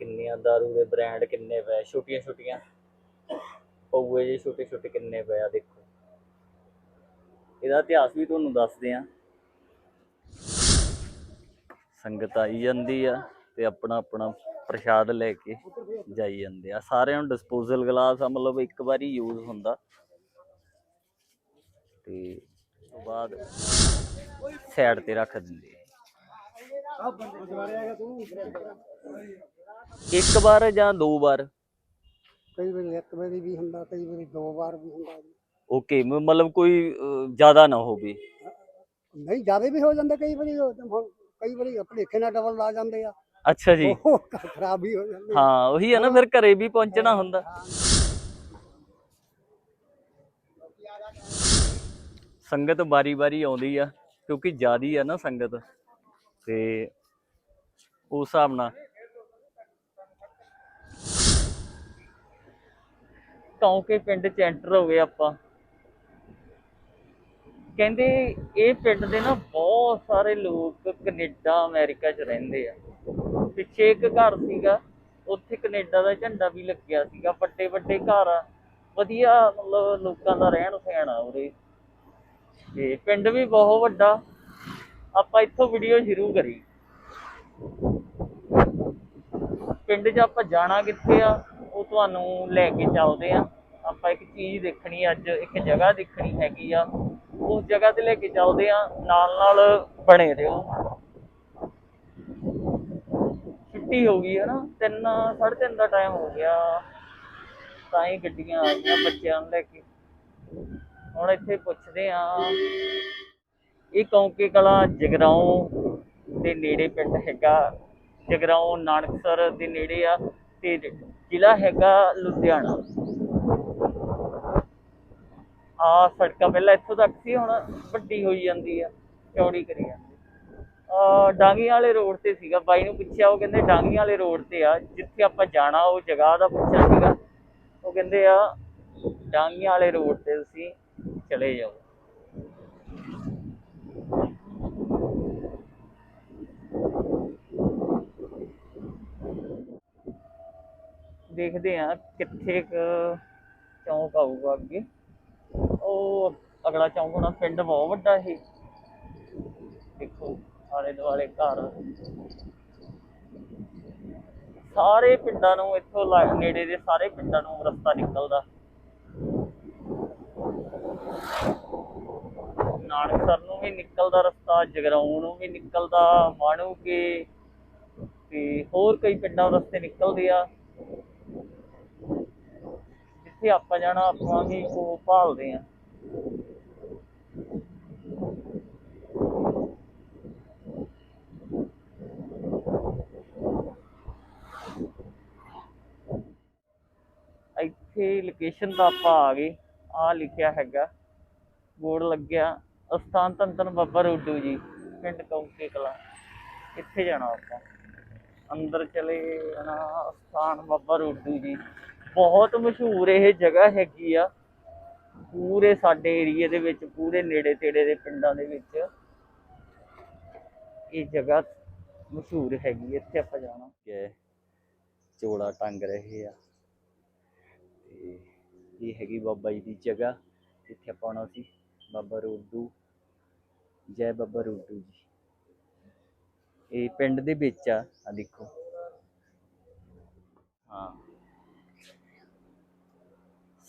ਕਿੰਨੀਆਂ दारू ਦੇ ਬ੍ਰਾਂਡ ਕਿੰਨੇ ਪਏ ਛੋਟੀਆਂ ਛੋਟੀਆਂ। ਪਊਏ ਜੇ ਛੋਟੇ ਛੋਟੇ ਕਿੰਨੇ ਪਏ ਆ, ਦੇਖੋ। ਇਹਦਾ ਇਤਿਹਾਸ ਵੀ ਤੁਹਾਨੂੰ ਦੱਸਦੇ ਆ। ਸੰਗਤ ਆਈ ਜਾਂਦੀ ਆ ਤੇ ਆਪਣਾ ਆਪਣਾ ਪ੍ਰਸ਼ਾਦ ਲੈ ਕੇ ਜਾਈ ਜਾਂਦੇ ਆ। ਸਾਰਿਆਂ ਨੂੰ ਡਿਸਪੋਜ਼ਲ ਗਲਾਸ ਆ, ਮਤਲਬ ਇੱਕ ਵਾਰੀ ਯੂਜ਼ ਹੁੰਦਾ। ਤੇ ਉਸ ਤੋਂ ਬਾਅਦ ਸਾਈਡ ਤੇ ਰੱਖ ਦਿੰਦੇ ਆ। ਇੱਕ ਵਾਰ ਜਾਂ ਦੋ ਵਾਰ? ਕਈ ਵਾਰੀ ਇੱਕ ਵਾਰੀ ਵੀ ਹੁੰਦਾ ਕਈ ਵਾਰੀ ਦੋ ਵਾਰ ਵੀ ਹੁੰਦਾ ਜੀ। ਓਕੇ ਮਤਲਬ ਕੋਈ ਜ਼ਿਆਦਾ ਨਾ ਹੋਵੇ। ਨਹੀਂ ਜ਼ਿਆਦਾ ਵੀ ਹੋ ਜਾਂਦਾ ਕਈ ਵਾਰੀ ਉਹ ਹੁਣ ਕਈ ਵਾਰੀ ਭਲੇਖੇ ਨਾਲ ਡਬਲ ਲਾ ਜਾਂਦੇ ਆ। ਅੱਛਾ ਜੀ। ਉਹ ਖਰਾਬ ਵੀ ਹੋ ਜਾਂਦੇ ਆ। ਹਾਂ ਉਹੀ ਹੈ ਨਾ ਫਿਰ ਘਰੇ ਵੀ ਪਹੁੰਚਣਾ ਹੁੰਦਾ। ਸੰਗਤ ਬਾਰੀ-ਬਾਰੀ ਆਉਂਦੀ ਆ ਕਿਉਂਕਿ ਜਿਆਦੀ ਆ ਨਾ ਸੰਗਤ। ਤੇ ਉਸ ਹਿਸਾਬ ਨਾਲ ਕੌਂਕੇ ਪਿੰਡ ਚ ਐਂਟਰ ਹੋ ਗਏ ਆਪਾਂ? ਕਹਿੰਦੇ ਇਹ ਪਿੰਡ ਦੇ ਨਾ ਬਹੁਤ ਸਾਰੇ ਲੋਕ ਕੈਨੇਡਾ, ਅਮਰੀਕਾ ਚ ਰਹਿੰਦੇ ਆ। ਪਿੱਛੇ ਇੱਕ ਘਰ ਸੀਗਾ, ਉੱਥੇ ਕੈਨੇਡਾ ਦਾ ਝੰਡਾ ਵੀ ਲੱਗਿਆ ਸੀਗਾ ਵੱਡੇ ਵੱਡੇ ਘਰ ਆ। ਵਧੀਆ ਮਤਲਬ ਲੋਕਾਂ ਦਾ ਰਹਿਣ ਸਹਿਣ ਆ ਉਰੇ। ਤੇ ਪਿੰਡ ਵੀ ਬਹੁਤ ਵੱਡਾ। ਆਪਾਂ ਇੱਥੋਂ ਵੀਡੀਓ ਸ਼ੁਰੂ ਕਰੀ ਪਿੰਡ 'ਚ ਆਪਾਂ ਜਾਣਾ ਕਿੱਥੇ ਆ, ਉਹ ਤੁਹਾਨੂੰ ਲੈ ਕੇ ਚੱਲਦੇ ਆ। ਆਪਾਂ ਇੱਕ ਚੀਜ਼ ਦੇਖਣੀ ਅੱਜ ਇੱਕ ਜਗ੍ਹਾ ਦੇਖਣੀ ਹੈਗੀ ਆ। ਉਸ ਜਗ੍ਹਾ ਤੇ ਲੈ ਕੇ ਚੱਲਦੇ ਆ ਨਾਲ ਨਾਲ ਬਣੇ ਰਹੋ। ਛੁੱਟੀ ਹੋ ਗਈ ਹੈ ਨਾ, ਤਿੰਨ, ਸਾਢੇ ਤਿੰਨ ਦਾ ਟਾਈਮ ਹੋ ਗਿਆ। ਤਾਂ ਹੀ ਗੱਡੀਆਂ ਆ ਗਈਆਂ ਬੱਚਿਆਂ ਨੂੰ ਲੈ ਕੇ। ਹੁਣ ਇੱਥੇ ਪੁੱਛਦੇ ਆ, ਇਹ ਕੌਂਕੇ ਕਲਾ ਜਗਰਾਉਂ ਦੇ ਨੇੜੇ ਪਿੰਡ ਹੈਗਾ। ਜਗਰਾਉਂ, ਨਾਨਕਸਰ ਦੇ ਨੇੜੇ ਆ ਤੇ ਜ਼ਿਲ੍ਹਾ ਹੈਗਾ ਲੁਧਿਆਣਾ। ਆ ਸੜਕਾਂ ਪਹਿਲਾਂ ਇੱਥੋਂ ਤੱਕ ਸੀ, ਹੁਣ ਵੱਡੀ ਹੋਈ ਜਾਂਦੀ ਆ, ਚੌੜੀ ਕਰੀ ਜਾਂਦੀ। ਆ ਡਾਂਗੀਆਂ ਵਾਲੇ ਰੋਡ ਤੇ ਸੀਗਾ, ਬਾਈ ਨੂੰ ਪੁੱਛਿਆ, ਉਹ ਕਹਿੰਦੇ ਡਾਂਗੀਆਂ ਵਾਲੇ ਰੋਡ ਤੇ ਆ, ਜਿੱਥੇ ਆਪਾਂ ਜਾਣਾ, ਉਹ ਜਗ੍ਹਾ ਦਾ ਪੁੱਛਿਆ ਸੀਗਾ। ਉਹ ਕਹਿੰਦੇ ਆ, ਡਾਂਗੀਆਂ ਵਾਲੇ ਰੋਡ ਤੇ ਤੁਸੀਂ ਚਲੇ ਜਾਓ। ਦੇਖਦੇ ਆ ਕਿੱਥੇ ਕੁ ਚੌਂਕ ਆਊਗਾ ਅੱਗੇ। ਉਹ ਅਗਲਾ ਚੌਂਕ ਹੋਣਾ ਪਿੰਡ ਬਹੁਤ ਵੱਡਾ ਇਹ। ਦੇਖੋ, ਆਲੇ ਦੁਆਲੇ ਘਰ। ਸਾਰੇ ਪਿੰਡਾਂ ਨੂੰ ਇੱਥੋਂ ਲਾ- ਨੇੜੇ ਦੇ ਸਾਰੇ ਪਿੰਡਾਂ ਨੂੰ ਰਸਤਾ ਨਿਕਲਦਾ। ਨਾਨਕਸਰ ਨੂੰ ਵੀ ਨਿਕਲਦਾ ਰਸਤਾ, ਜਗਰਾਉਂ ਨੂੰ ਵੀ ਨਿਕਲਦਾ, ਮਾਣੂਕੇ ਤੇ ਹੋਰ ਕਈ ਪਿੰਡਾਂ ਰਸਤੇ ਨਿਕਲਦੇ ਆ। ਜਿੱਥੇ ਆਪਾਂ ਜਾਣਾ, ਆਪਾਂ ਵੀ ਉਹ ਭਾਲਦੇ ਆ ਇੱਥੇ ਲੋਕੇਸ਼ਨ ਦਾ ਆਪਾਂ ਆ ਗਏ। ਆ ਲਿਖਿਆ ਹੈਗਾ। ਬੋਰਡ ਲੱਗਿਆ। ਅਸਥਾਨ ਤੰਤਨ ਬੱਬਾ ਰੋਡੂ ਜੀ, ਪਿੰਡ ਕੌਂਕੇ ਕਲਾ। ਇੱਥੇ ਜਾਣਾ ਆਪਾਂ। ਅੰਦਰ ਚਲੇ ਜਾਣਾ ਅਸਥਾਨ ਬੱਬਾ ਰੋਡੂ ਜੀ। ਬਹੁਤ ਮਸ਼ਹੂਰ ਇਹ ਜਗ੍ਹਾ ਹੈਗੀ ਆ। ਪੂਰੇ ਸਾਡੇ ਏਰੀਏ ਦੇ ਵਿੱਚ, ਪੂਰੇ ਨੇੜੇ ਤੇੜੇ ਦੇ ਪਿੰਡਾਂ ਦੇ ਵਿੱਚ ਇਹ ਜਗ੍ਹਾ ਮਸ਼ਹੂਰ ਹੈਗੀ ਇੱਥੇ ਆਪਾਂ ਜਾਣਾ। ਕਿ ਚੋਲਾ ਟੰਗ ਰਹੇ ਆ। ਤੇ ਇਹ ਹੈਗੀ ਬਾਬਾ ਜੀ ਦੀ ਜਗ੍ਹਾ। ਇੱਥੇ ਆਪਾਂ ਆਉਣਾ ਸੀ, ਬਾਬਾ ਰੋਡੂ। ਜੈ ਬਾਬਾ ਰੋਡੂ ਜੀ। ਇਹ ਪਿੰਡ ਦੇ ਵਿੱਚ ਆ ਆ ਦੇਖੋ। ਹਾਂ।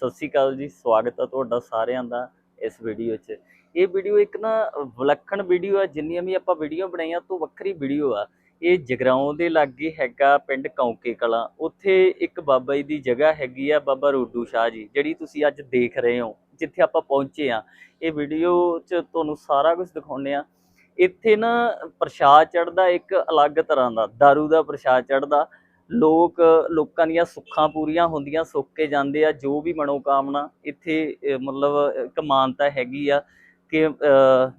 ਸਤਿ ਸ਼੍ਰੀ ਅਕਾਲ ਜੀ, ਸਵਾਗਤ ਹੈ ਤੁਹਾਡਾ ਸਾਰਿਆਂ ਦਾ ਇਸ ਵੀਡੀਓ 'ਚ। ਇਹ ਵੀਡੀਓ ਇੱਕ ਨਾ ਵਿਲੱਖਣ ਵੀਡੀਓ ਆ, ਜਿੰਨੀਆਂ ਵੀ ਆਪਾਂ ਵੀਡੀਓ ਬਣਾਈਆਂ ਤੋਂ ਵੱਖਰੀ ਵੀਡੀਓ ਆ। ਇਹ ਜਗਰਾਉਂ ਦੇ ਲਾਗੇ ਹੈਗਾ ਪਿੰਡ ਕੌਂਕੇ ਕਲਾਂ। ਉੱਥੇ ਇੱਕ ਬਾਬਾ ਜੀ ਦੀ ਜਗ੍ਹਾ ਹੈਗੀ ਆ, ਬਾਬਾ ਰੋਡੂ ਸ਼ਾਹ ਜੀ, ਜਿਹੜੀ ਤੁਸੀਂ ਅੱਜ ਦੇਖ ਰਹੇ ਹੋ, ਜਿੱਥੇ ਆਪਾਂ ਪਹੁੰਚੇ ਆ। ਇਹ ਵੀਡੀਓ 'ਚ ਤੁਹਾਨੂੰ ਸਾਰਾ ਕੁਝ ਦਿਖਾਉਂਦੇ ਆ। ਇੱਥੇ ਨਾ ਪ੍ਰਸ਼ਾਦ ਚੜਦਾ ਇੱਕ ਅਲੱਗ ਤਰ੍ਹਾਂ ਦਾ दारू ਦਾ ਪ੍ਰਸ਼ਾਦ ਚੜਦਾ ਲੋਕ, ਲੋਕਾਂ ਦੀਆਂ ਸੁੱਖਾਂ ਪੂਰੀਆਂ ਹੁੰਦੀਆਂ ਸੁੱਕ ਕੇ ਜਾਂਦੇ ਆ, ਜੋ ਵੀ ਮਨੋਕਾਮਨਾ ਇੱਥੇ ਮਤਲਬ, ਇੱਕ ਮਾਨਤਾ ਹੈਗੀ ਆ ਕਿ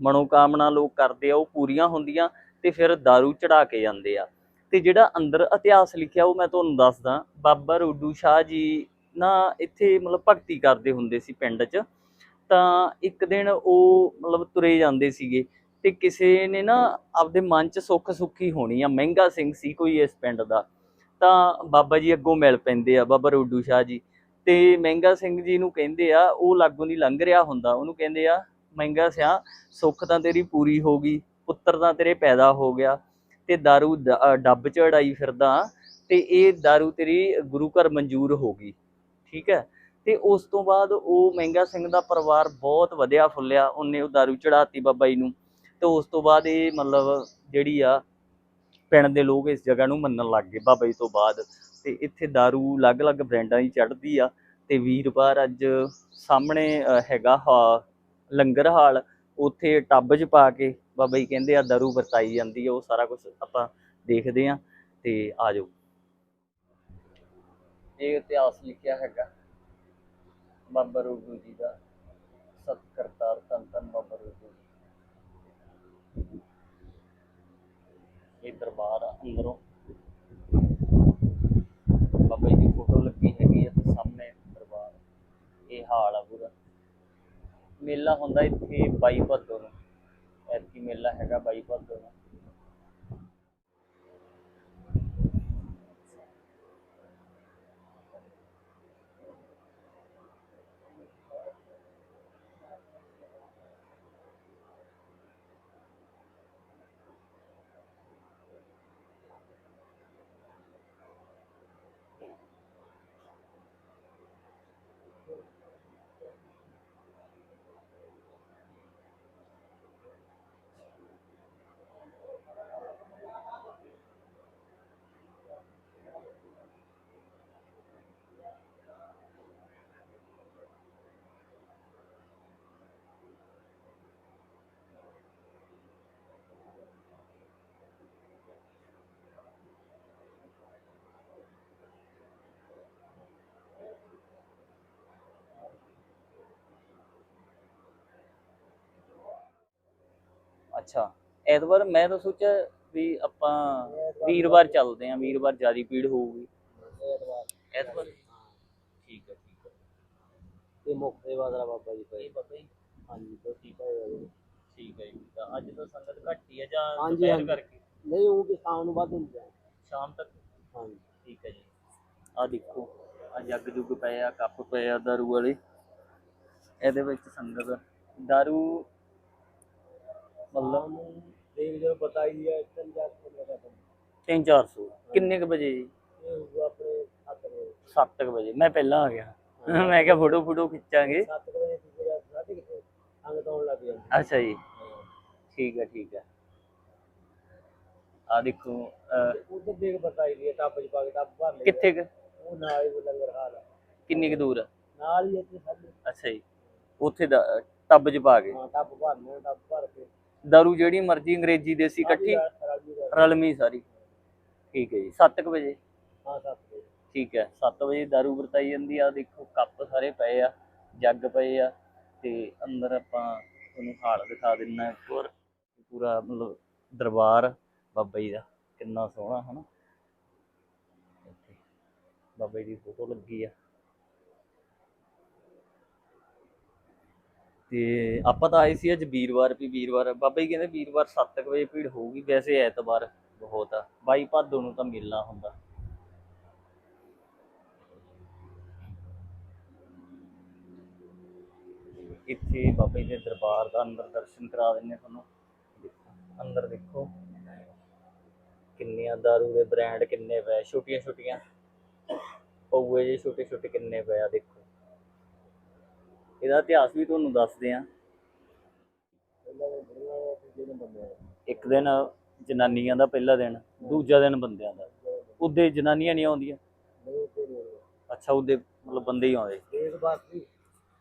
ਮਨੋਕਾਮਨਾ ਲੋਕ ਕਰਦੇ ਆ, ਉਹ ਪੂਰੀਆਂ ਹੁੰਦੀਆਂ ਤੇ ਫਿਰ दारू ਚੜਾ ਕੇ ਜਾਂਦੇ ਆ। ਤੇ ਜਿਹੜਾ ਅੰਦਰ ਇਤਿਹਾਸ ਲਿਖਿਆ ਉਹ ਮੈਂ ਤੁਹਾਨੂੰ ਦੱਸਦਾ, ਬਾਬਾ ਰੋਡੂ ਸ਼ਾਹ ਜੀ ਨਾ ਇੱਥੇ ਮਤਲਬ ਭਗਤੀ ਕਰਦੇ ਹੁੰਦੇ ਸੀ ਪਿੰਡ 'ਚ, ਤਾਂ ਇੱਕ ਦਿਨ ਉਹ ਮਤਲਬ ਤੁਰੇ ਜਾਂਦੇ ਸੀਗੇ ਤੇ ਕਿਸੇ ਨੇ ਨਾ ਆਪਦੇ ਮਨ 'ਚ ਸੁੱਖ ਸੁੱਖੀ ਹੋਣੀ ਆ, ਮਹਿੰਗਾ ਸਿੰਘ ਸੀ ਕੋਈ ਇਸ ਪਿੰਡ ਦਾ। ਤਾਂ ਬਾਬਾ ਜੀ ਅੱਗੋਂ ਮਿਲ ਪੈਂਦੇ ਆ ਬਾਬਾ ਰੋਡੂ ਸ਼ਾਹ ਜੀ ਤੇ ਮਹਿੰਗਾ ਸਿੰਘ ਜੀ ਨੂੰ ਕਹਿੰਦੇ ਆ ਉਹ ਲਾਗੋਂ ਦੀ ਲੰਘ ਰਿਹਾ ਹੁੰਦਾ ਉਹਨੂੰ ਕਹਿੰਦੇ ਆ ਮਹਿੰਗਾ ਸਿਆ ਸੁੱਖ ਤਾਂ ਤੇਰੀ ਪੂਰੀ ਹੋ ਗਈ ਪੁੱਤਰ ਤਾਂ ਤੇਰੇ ਪੈਦਾ ਹੋ ਗਿਆ ਤੇ दारू ਦ- ਅ, ਡੱਬ ਚੜਾਈ ਫਿਰਦਾ ਤੇ ਇਹ दारू ਤੇਰੀ ਗੁਰੂ ਘਰ ਮਨਜ਼ੂਰ ਹੋ ਗਈ ਠੀਕ ਹੈ ਤੇ ਉਸ ਤੋਂ ਬਾਅਦ ਉਹ ਮਹਿੰਗਾ ਸਿੰਘ ਦਾ ਪਰਿਵਾਰ ਬਹੁਤ ਵਧਿਆ ਫੁੱਲਿਆ ਉਹਨੇ ਉਹ दारू ਚੜਾਤੀ ਬਾਬਾ ਜੀ ਨੂੰ ਤੇ ਉਸ ਤੋਂ ਬਾਅਦ ਇਹ ਮਤਲਬ ਜਿਹੜੀ ਆ ਪਿੰਡ ਦੇ ਲੋਕ ਇਸ ਜਗ੍ਹਾ ਨੂੰ ਮੰਨਣ ਲੱਗ ਗਏ ਬਾਬਾ ਜੀ ਤੋਂ ਬਾਅਦ। ਤੇ ਇੱਥੇ दारू ਅਲੱਗ-ਅਲੱਗ ਬ੍ਰਾਂਡਾਂ ਦੀ ਚੜ੍ਹਦੀ ਆ ਤੇ ਵੀਰਵਾਰ ਅੱਜ ਸਾਹਮਣੇ ਹੈਗਾ ਲੰਗਰ ਹਾਲ। ਉੱਥੇ ਟੱਬ 'ਚ ਪਾ ਕੇ ਬਾਬਾ ਜੀ ਕਹਿੰਦੇ ਆ, ਦਾਰੂ ਵਰਤਾਈ ਜਾਂਦੀ ਆ, ਉਹ ਸਾਰਾ ਕੁਝ ਆਪਾਂ ਦੇਖਦੇ ਆ। ਤੇ ਆ ਜਾਓ। ਇਹ ਇਤਿਹਾਸ ਲਿਖਿਆ ਹੈਗਾ। ਬਾਬਾ ਰੂਪ ਜੀ ਦਾ ਸਤਕਰਤਾਰ ਤਨ ਤਨ ਬਾਬਾ ਰੂਪ ਜੀ। ਇਹ ਦਰਬਾਰ ਆ ਅੰਦਰੋਂ। ਬਾਬਾ ਜੀ ਦੀ ਫੋਟੋ ਲੱਗੀ ਹੈਗੀ ਆ ਤੇ ਸਾਹਮਣੇ ਦਰਬਾਰ। ਇਹ ਹਾਲ ਆ ਪੂਰਾ। ਮੇਲਾ ਹੁੰਦਾ ਇੱਥੇ 22 ਭਾਦੋ ਨੂੰ। ਐਤਕੀ ਮੇਲਾ ਹੈਗਾ 22 ਭਾਦੋ ਨੂੰ। ਅੱਛਾ ਐਤਵਾਰ ਮੈਂ ਤਾਂ ਸੋਚਿਆ ਵੀ ਆਪਾਂ ਵੀਰਵਾਰ ਚੱਲਦੇ ਆਂ ਵੀਰਵਾਰ ਜ਼ਿਆਦਾ ਭੀੜ ਹੋਊਗੀ। ਐਤਵਾਰ। ਠੀਕ ਹੈ ਠੀਕ ਹੈ। ਇਹ ਮੁੱਖ ਸੇਵਾ ਦਾ ਬਾਬਾ ਜੀ ਇਹ ਬਾਬਾ ਜੀ? ਹਾਂਜੀ ਤੋਂ ਠੀਕ ਹੈ। ਠੀਕ ਹੈ ਜੀ ਤਾਂ ਅੱਜ ਤਾਂ ਸੰਗਤ ਘੱਟ ਹੀ ਹੈ ਜਾਂ ਦੁਪਹਿਰ। ਕਰਕੇ? ਨਹੀਂ ਉਹ ਵੀ ਸ਼ਾਮ ਨੂੰ ਵੱਧ ਹੁੰਦੀ ਹੈ। ਸ਼ਾਮ ਤੱਕ? ਹਾਂਜੀ। ਠੀਕ ਹੈ ਜੀ। ਆ ਦੇਖੋ ਆ ਜੱਗ ਜੁੱਗ ਪਏ ਆ ਕੱਪ ਪਏ ਆ ਦਾਰੂ ਵਾਲੇ। ਇਹਦੇ ਵਿੱਚ ਸੰਗਤ ਦਾਰੂ ਮਤਲਬ ਦੇਖ ਜੋ ਪਤਾ ਹੀ ਹੈ ਤਿੰਨ ਚਾਰ ਕਿਲੋ ਦਾ ਕੰਮ। 3-400 ਕਿੰਨੇ ਕੁ ਵਜੇ ਜੀ ਇਹ ਹੋਊਗਾ ਆਪਣੇ ਹੱਥ ਦੇ 7 ਵਜੇ ਮੈਂ ਪਹਿਲਾਂ ਆ ਗਿਆ ਮੈਂ ਕਿਹਾ ਫੋਟੋ ਫੋਟੋ ਖਿੱਚਾਂਗੇ 7 ਵਜੇ ਸੀ ਜਾਂ ਸਾਢੇ ਕਿਤੇ ਅੰਗ ਤੋਂ ਲੱਗ ਜਾਂਦੀ ਅੱਛਾ ਜੀ ਠੀਕ ਹੈ ਠੀਕ ਹੈ ਆ ਦੇਖੋ ਅਹ, ਉਧਰ ਦੇਖ ਪਤਾ ਹੀ ਹੈ ਟੱਬ ਚ ਪਾ ਕੇ ਟੱਬ ਭਰ ਲੈ ਕਿੱਥੇ ਕੁ? ਉਹ ਨਾਲ ਹੀ ਲੰਗਰ ਹਾਲ ਹੈ ਕਿੰਨੀ ਕੁ ਦੂਰ ਆ ਨਾਲ ਹੀ ਇੱਥੇ ਸਾਡੇ ਅੱਛਾ ਜੀ ਉੱਥੇ ਦਾ ਟੱਬ 'ਚ ਪਾ ਕੇ ਹਾਂ ਟੱਬ ਭਰਨੇ ਟੱਬ ਭਰ ਕੇ ਦਾਰੂ ਜਿਹੜੀ ਮਰਜ਼ੀ ਅੰਗਰੇਜ਼ੀ ਦੇਸੀ ਇਕੱਠੀ ਰਲਮੀ ਸਾਰੀ ਠੀਕ ਹੈ ਜੀ 7 ਵਜੇ ਹਾਂ 7 ਵਜੇ ਠੀਕ ਹੈ 7 ਵਜੇ ਦਾਰੂ ਵਰਤਾਈ ਜਾਂਦੀ ਆ ਦੇਖੋ ਕੱਪ ਸਾਰੇ ਪਏ ਆ ਜੱਗ ਪਏ ਆ ਤੇ ਅੰਦਰ ਆਪਾਂ ਤੁਹਾਨੂੰ ਹਾਲ ਦਿਖਾ ਦਿੰਨਾ ਇੱਕ ਵਾਰ ਪੂਰਾ ਮਤਲਬ ਦਰਬਾਰ ਬਾਬਾ ਜੀ ਦਾ ਕਿੰਨਾ ਸੋਹਣਾ ਹਨਾ ਬਾਬਾ ਜੀ ਦੀ ਫੋਟੋ ਲੱਗੀ ਆ ਤੇ ਆਪਾਂ ਤਾਂ ਆਏ ਸੀ ਅੱਜ ਵੀਰਵਾਰ, ਵੀ ਵੀਰਵਾਰ, ਬਾਬਾ ਜੀ ਕਹਿੰਦੇ ਵੀਰਵਾਰ 7 ਵਜੇ ਭੀੜ ਹੋਊਗੀ, ਵੈਸੇ ਐਤਵਾਰ ਬਹੁਤ ਆ। 22 ਭਾਦੋ ਨੂੰ ਤਾਂ ਮਿਲਣਾ ਹੁੰਦਾ। ਇੱਥੇ ਬਾਬਾ ਜੀ ਦੇ ਦਰਬਾਰ ਦਾ ਅੰਦਰ ਦਰਸ਼ਨ ਕਰਾ ਦਿੰਨੇ ਤੁਹਾਨੂੰ। ਅੰਦਰ ਦੇਖੋ। ਕਿੰਨੀਆਂ ਦਾਰੂ ਦੇ ਬ੍ਰਾਂਡ ਕਿੰਨੇ ਪਏ ਛੋਟੀਆਂ ਛੋਟੀਆਂ ਪਊਏ ਜੇ ਛੋਟੇ ਛੋਟੇ ਕਿੰਨੇ ਪਏ ਆ, ਦੇਖੋ। ਇਹਦਾ ਇਤਿਹਾਸ ਵੀ ਤੁਹਾਨੂੰ ਦੱਸਦੇ ਆ ਇੱਕ ਦਿਨ ਜਨਾਨੀਆਂ ਦਾ ਪਹਿਲਾ ਦਿਨ ਦੂਜਾ ਦਿਨ ਬੰਦਿਆਂ ਦਾ। ਉਹਦੇ ਜਨਾਨੀਆਂ ਨਹੀਂ ਆਉਂਦੀਆਂ। ਅੱਛਾ ਉਹਦੇ ਮਤਲਬ ਬੰਦੇ ਹੀ ਆਉਂਦੇ। ਦੇਖ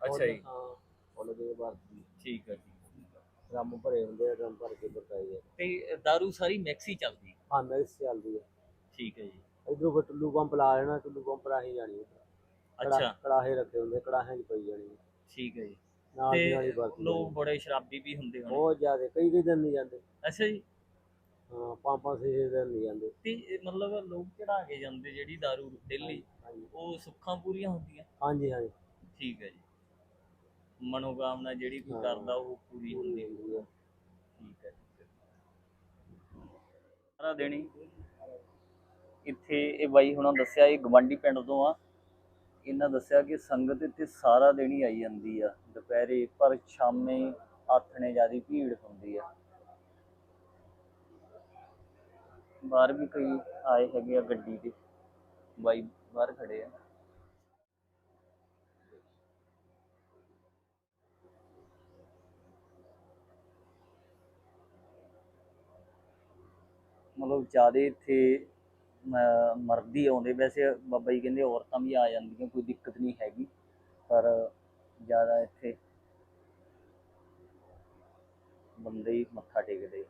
ਅੱਛਾ ਜੀ। ਹਾਂ ਉਹਨਾਂ ਦੇ ਸੀ ਠੀਕ ਹੈ ਜੀ। ਡਰਮ ਭਰੇ ਹੁੰਦੇ ਆ ਡਰਮ ਭਰ ਕੇ ਬਤਾਈ ਹੈ ਤੇ ਦਾਰੂ ਸਾਰੀ ਮੈਕਸੀ ਚੱਲਦੀ ਹਾਂ। ਮੈਕਸ ਚੱਲਦੀ ਹੈ। ਠੀਕ ਹੈ ਜੀ। ਇਧਰੋਂ ਫਿਰ ਟੁੱਲੂ ਪੰਪ ਲਾ ਲੈਣਾ ਟੁੱਲੂ ਪੰਪ ਰਾਹੀਂ ਜਾਣੀ ਹੈ। ਕੜਾ- ਅੱਛਾ। ਕੜਾਹੇ ਰੱਖੇ ਹੁੰਦੇ ਕੜਾਹਿਆਂ 'ਚ ਪਈ ਜਾਣੀ। ਠੀਕ ਹੈ ਜੀ। ਨਾਲ ਦੀ ਨਾਲ ਹੀ ਤੇ ਵਰਤੀ ਲੋਕ। ਬੜੇ ਸ਼ਰਾਬੀ ਵੀ ਹੁੰਦੇ ਹੋਣੇ। ਬਹੁਤ ਜ਼ਿਆਦਾ ਕਈ ਕਈ ਦਿਨ ਨਹੀਂ ਜਾਂਦੇ। ਅੱਛਾ ਜੀ। ਹਾਂ ਪੰਜ ਪੰਜ ਛੇ ਛੇ ਦਿਨ ਨਹੀਂ ਜਾਂਦੇ। ਤੇ ਇਹ ਮਤਲਬ ਲੋਕ ਚੜਾ ਕੇ ਜਾਂਦੇ ਜਿਹੜੀ ਦਾਰੂ ਡੇਲੀ ਹਾਂਜੀ ਉਹ ਸੁੱਖਾਂ ਪੂਰੀਆਂ ਹੁੰਦੀਆਂ? ਹਾਂਜੀ ਹਾਂਜੀ। ਠੀਕ ਹੈ ਜੀ। ਮਨੋਕਾਮਨਾ ਜਿਹੜੀ ਕੋਈ ਹਾਂ। ਕਰਦਾ ਉਹ ਪੂਰੀ ਹੁੰਦੀ। ਹੈ ਹੁੰਦੀ ਹੈ। ਠੀਕ ਹੈ ਠੀਕ ਹੈ ਸਾਰਾ ਦੇਣੀ ਇੱਥੇ ਇਹ ਬਾਈ ਹੁਣਾਂ ਦੱਸਿਆ ਇਹ ਗਵੰਡੀ ਪਿੰਡ ਤੋਂ ਆ। ਇਹਨਾਂ ਦੱਸਿਆ ਕਿ ਸੰਗਤ ਇੱਥੇ ਸਾਰਾ ਦਿਨ ਹੀ ਆਈ ਜਾਂਦੀ ਆ। ਦੁਪਹਿਰੇ ਪਰ ਸ਼ਾਮੇ ਆਥਣੇ ਜਿਆਦੀ ਭੀੜ ਹੁੰਦੀ ਆ। ਬਾਹਰ ਵੀ ਕਈ ਆਏ ਹੈਗੇ ਆ ਗੱਡੀ ਤੇ ਬਾਈ ਬਾਹਰ ਖੜੇ ਆ। ਮਤਲਬ ਜਿਆਦੇ ਇੱਥੇ ਮਰਦ ਹੀ ਆਉਂਦੇ, ਵੈਸੇ ਬਾਬਾ ਜੀ ਕਹਿੰਦੇ ਔਰਤਾਂ ਵੀ ਆ ਜਾਂਦੀਆਂ, ਕੋਈ ਦਿੱਕਤ ਨਹੀਂ ਹੈਗੀ, ਪਰ ਜ਼ਿਆਦਾ ਇੱਥੇ ਬੰਦੇ ਹੀ ਮੱਥਾ ਟੇਕਦੇ